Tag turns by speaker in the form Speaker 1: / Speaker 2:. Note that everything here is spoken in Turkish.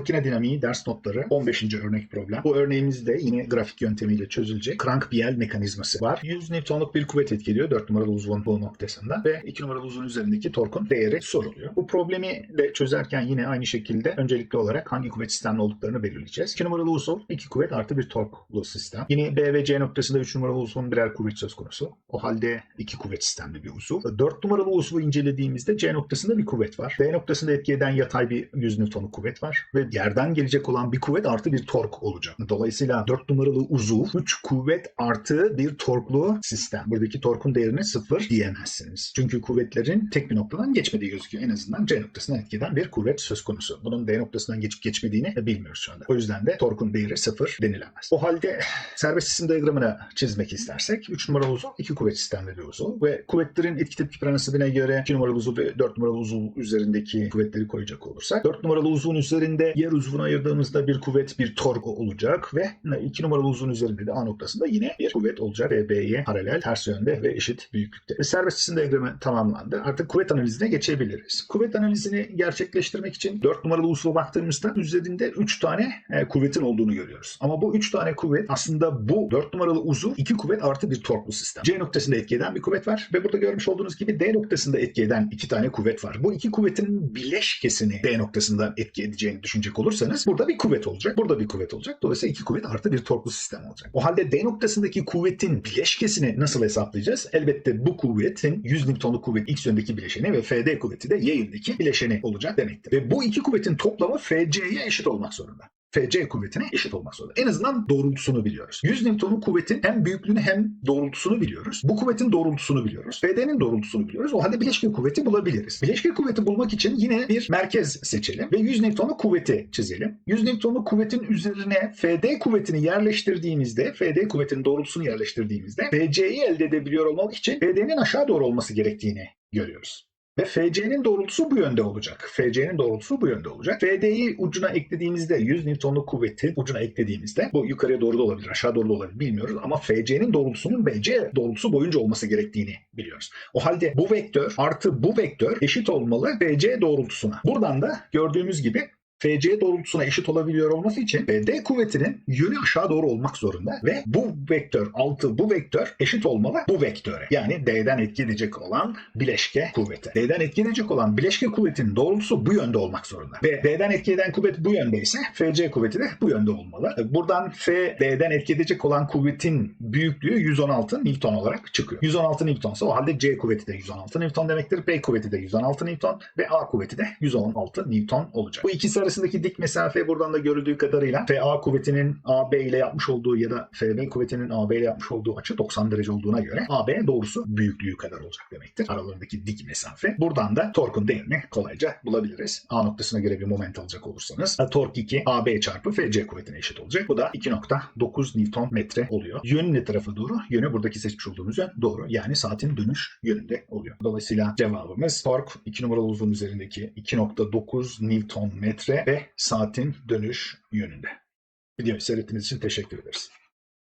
Speaker 1: Makine dinamiği ders notları 15. örnek problem. Bu örneğimizde yine grafik yöntemiyle çözülecek. Crank-Biel mekanizması var. 100 Newton'luk bir kuvvet etkiliyor 4 numaralı uzvun bu noktasında ve 2 numaralı uzvun üzerindeki torkun değeri soruluyor. Bu problemi de çözerken yine aynı şekilde öncelikli olarak hangi kuvvet sistemli olduklarını belirleyeceğiz. 2 numaralı uzuv 2 kuvvet artı bir torklu sistem. Yine B ve C noktasında 3 numaralı uzvun birer kuvvet söz konusu. O halde 2 kuvvet sistemli bir uzuv. 4 numaralı uzvu incelediğimizde C noktasında bir kuvvet var. D noktasında etki eden yatay bir 100 Newton'luk kuvvet var ve yerden gelecek olan bir kuvvet artı bir tork olacak. Dolayısıyla 4 numaralı uzuv 3 kuvvet artı bir torklu sistem. Buradaki torkun değerini sıfır diyemezsiniz. Çünkü kuvvetlerin tek bir noktadan geçmediği gözüküyor. En azından C noktasına etki eden bir kuvvet söz konusu. Bunun D noktasından geçip geçmediğini bilmiyoruz şu anda. O yüzden de torkun değeri sıfır denilemez. O halde serbest cisim diyagramını çizmek istersek 3 numaralı uzuv 2 kuvvet sistemli bir uzuv ve kuvvetlerin etki tepki prensibine göre 2 numaralı uzuv ve 4 numaralı uzuv üzerindeki kuvvetleri koyacak olursak 4 numaralı uzvun üzerinde yer uzvuna ayırdığımızda bir kuvvet bir tork olacak ve 2 numaralı uzvun üzerinde de A noktasında yine bir kuvvet olacak ve B'ye paralel ters yönde ve eşit büyüklükte. Ve serbest cisim diyagramı tamamlandı. Artık kuvvet analizine geçebiliriz. Kuvvet analizini gerçekleştirmek için 4 numaralı uzuva baktığımızda üzerinde 3 tane e, kuvvetin olduğunu görüyoruz. Ama bu 3 tane kuvvet aslında bu 4 numaralı uzuv 2 kuvvet artı bir torklu sistem. C noktasında etki eden bir kuvvet var ve burada görmüş olduğunuz gibi D noktasında etki eden 2 tane kuvvet var. Bu iki kuvvetin bileşkesini D noktasından etki edeceğini düşünecek olursanız burada bir kuvvet olacak. Burada bir kuvvet olacak. Dolayısıyla iki kuvvet artı bir torklu sistem olacak. O halde D noktasındaki kuvvetin bileşkesini nasıl hesaplayacağız? Elbette bu kuvvetin 100 Newton'luk kuvvet X yöndeki bileşeni ve FD kuvveti de Y yöndeki bileşeni olacak demektir. Ve bu iki kuvvetin toplamı FC'ye eşit olmak zorunda. FC kuvvetine eşit olmak zorunda. En azından doğrultusunu biliyoruz. 100 Newton'un kuvvetin hem büyüklüğünü hem doğrultusunu biliyoruz. Bu kuvvetin doğrultusunu biliyoruz. FD'nin doğrultusunu biliyoruz. O halde bileşke kuvveti bulabiliriz. Bileşke kuvveti bulmak için yine bir merkez seçelim ve 100 Newton'luk kuvveti çizelim. 100 Newton'luk kuvvetin üzerine FD kuvvetini yerleştirdiğimizde, FD kuvvetinin doğrultusunu yerleştirdiğimizde FC'yi elde edebiliyor olmak için FD'nin aşağı doğru olması gerektiğini görüyoruz. Ve FC'nin doğrultusu bu yönde olacak. FC'nin doğrultusu bu yönde olacak. FD'yi ucuna eklediğimizde 100 Newton'luk kuvveti ucuna eklediğimizde bu yukarıya doğru da olabilir, aşağı doğru da olabilir bilmiyoruz ama FC'nin doğrultusunun BC doğrultusu boyunca olması gerektiğini biliyoruz. O halde bu vektör artı bu vektör eşit olmalı BC doğrultusuna. Buradan da gördüğümüz gibi FC doğrultusuna eşit olabiliyor olması için BD kuvvetinin yönü aşağı doğru olmak zorunda ve bu vektör altı bu vektör eşit olmalı bu vektöre. Yani D'den etki edecek olan bileşke kuvveti. D'den etki edecek olan bileşke kuvvetinin doğrultusu bu yönde olmak zorunda. Ve D'den etki eden kuvvet bu yöndeyse FC kuvveti de bu yönde olmalı. Buradan F D'den etki edecek olan kuvvetin büyüklüğü 116 Newton olarak çıkıyor. 116 Newtonsa o halde C kuvveti de 116 Newton demektir. B kuvveti de 116 Newton ve A kuvveti de 116 Newton olacak. Bu ikisi arasındaki dik mesafe buradan da görüldüğü kadarıyla FA kuvvetinin AB ile yapmış olduğu ya da FB kuvvetinin AB ile yapmış olduğu açı 90 derece olduğuna göre AB doğrusu büyüklüğü kadar olacak demektir. Aralarındaki dik mesafe. Buradan da torkun değerini kolayca bulabiliriz. A noktasına göre bir moment alacak olursanız tork 2 AB çarpı FC kuvvetine eşit olacak. Bu da 2.9 Newton metre oluyor. Yön ne tarafa doğru? Yönü buradaki seçmiş olduğumuz yön doğru. Yani saatin dönüş yönünde oluyor. Dolayısıyla cevabımız tork 2 numaralı uzun üzerindeki 2.9 Newton metre ve saatin dönüş yönünde. Videoyu seyrettiğiniz için teşekkür ederiz.